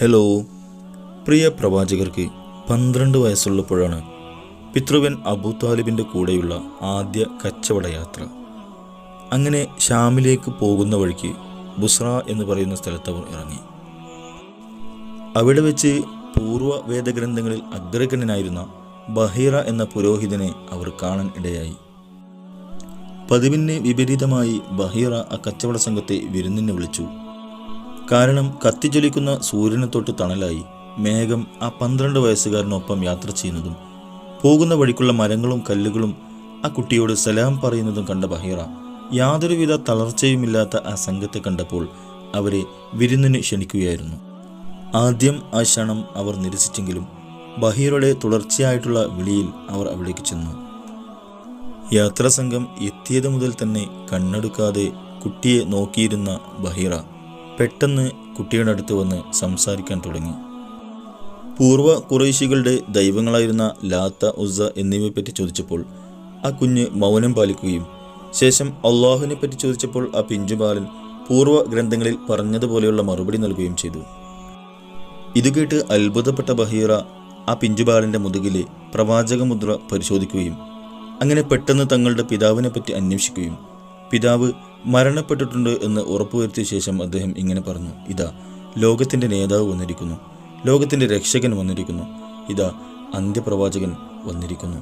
Hello. പ്രിയ പ്രവാചകർക്ക് പന്ത്രണ്ട് വയസ്സുള്ളപ്പോഴാണ് പിതൃവൻ അബു താലിബിന്റെ കൂടെയുള്ള ആദ്യ കച്ചവട യാത്ര. അങ്ങനെ ഷാമിലേക്ക് പോകുന്ന വഴിക്ക് ബുസ്ര എന്ന് പറയുന്ന സ്ഥലത്ത് അവർ ഇറങ്ങി. അവിടെ വെച്ച് പൂർവ വേദഗ്രന്ഥങ്ങളിൽ അഗ്രഗണ്യനായിരുന്ന ബഹീറ എന്ന പുരോഹിതനെ അവർ കാണാൻ ഇടയായി. പതിവിന് വിപരീതമായി ബഹീറ ആ കച്ചവട സംഘത്തെ വിരുന്നിന് വിളിച്ചു. കാരണം കത്തിജ്വലിക്കുന്ന സൂര്യനെ തൊട്ട് തണലായി. മേഘം ആ പന്ത്രണ്ട് വയസ്സുകാരനൊപ്പം യാത്ര ചെയ്യുന്നതും പോകുന്ന വഴിക്കുള്ള മരങ്ങളും കല്ലുകളും ആ കുട്ടിയോട് സലാം പറയുന്നതും കണ്ട ബഹീറ യാതൊരുവിധ തളർച്ചയുമില്ലാത്ത ആ സംഘത്തെ കണ്ടപ്പോൾ അവരെ വിരുന്നിന് ക്ഷണിക്കുകയായിരുന്നു. ആദ്യം ആ ക്ഷണം അവർ നിരസിച്ചെങ്കിലും ബഹീറയുടെ തുടർച്ചയായിട്ടുള്ള വിളിയിൽ അവർ അവിടേക്ക് ചെന്നു. യാത്രാസംഘം എത്തിയത് മുതൽ തന്നെ കണ്ണെടുക്കാതെ കുട്ടിയെ നോക്കിയിരുന്ന ബഹീറ പെട്ടെന്ന് കുട്ടിയുടെ അടുത്ത് വന്ന് സംസാരിക്കാൻ തുടങ്ങി. പൂർവ കുറേശികളുടെ ദൈവങ്ങളായിരുന്ന ലാത്ത ഉസ എന്നിവയെപ്പറ്റി ചോദിച്ചപ്പോൾ ആ കുഞ്ഞ് മൗനം പാലിക്കുകയും ശേഷം അള്ളാഹുവിനെ പറ്റി ചോദിച്ചപ്പോൾ ആ പിഞ്ചുബാലൻ പൂർവ ഗ്രന്ഥങ്ങളിൽ പറഞ്ഞതുപോലെയുള്ള മറുപടി നൽകുകയും ചെയ്തു. ഇത് കേട്ട് അത്ഭുതപ്പെട്ട ബഹീറ ആ പിഞ്ചുബാലന്റെ മുതുകിലെ പ്രവാചക മുദ്ര പരിശോധിക്കുകയും അങ്ങനെ പെട്ടെന്ന് തങ്ങളുടെ പിതാവിനെ പറ്റി അന്വേഷിക്കുകയും പിതാവ് മരണപ്പെട്ടിട്ടുണ്ട് എന്ന് ഉറപ്പുവരുത്തിയ ശേഷം അദ്ദേഹം ഇങ്ങനെ പറഞ്ഞു. ഇതാ ലോകത്തിന്റെ നേതാവ് വന്നിരിക്കുന്നു. ലോകത്തിന്റെ രക്ഷകൻ വന്നിരിക്കുന്നു. ഇതാ അന്ത്യപ്രവാചകൻ വന്നിരിക്കുന്നു.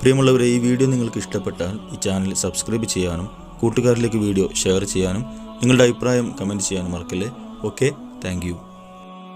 പ്രിയമുള്ളവരെ ഈ വീഡിയോ നിങ്ങൾക്ക് ഇഷ്ടപ്പെട്ടാൽ ഈ ചാനൽ സബ്സ്ക്രൈബ് ചെയ്യാനും കൂട്ടുകാരിലേക്ക് വീഡിയോ ഷെയർ ചെയ്യാനും നിങ്ങളുടെ അഭിപ്രായം കമന്റ് ചെയ്യാനും മറക്കല്ലേ? Okay thank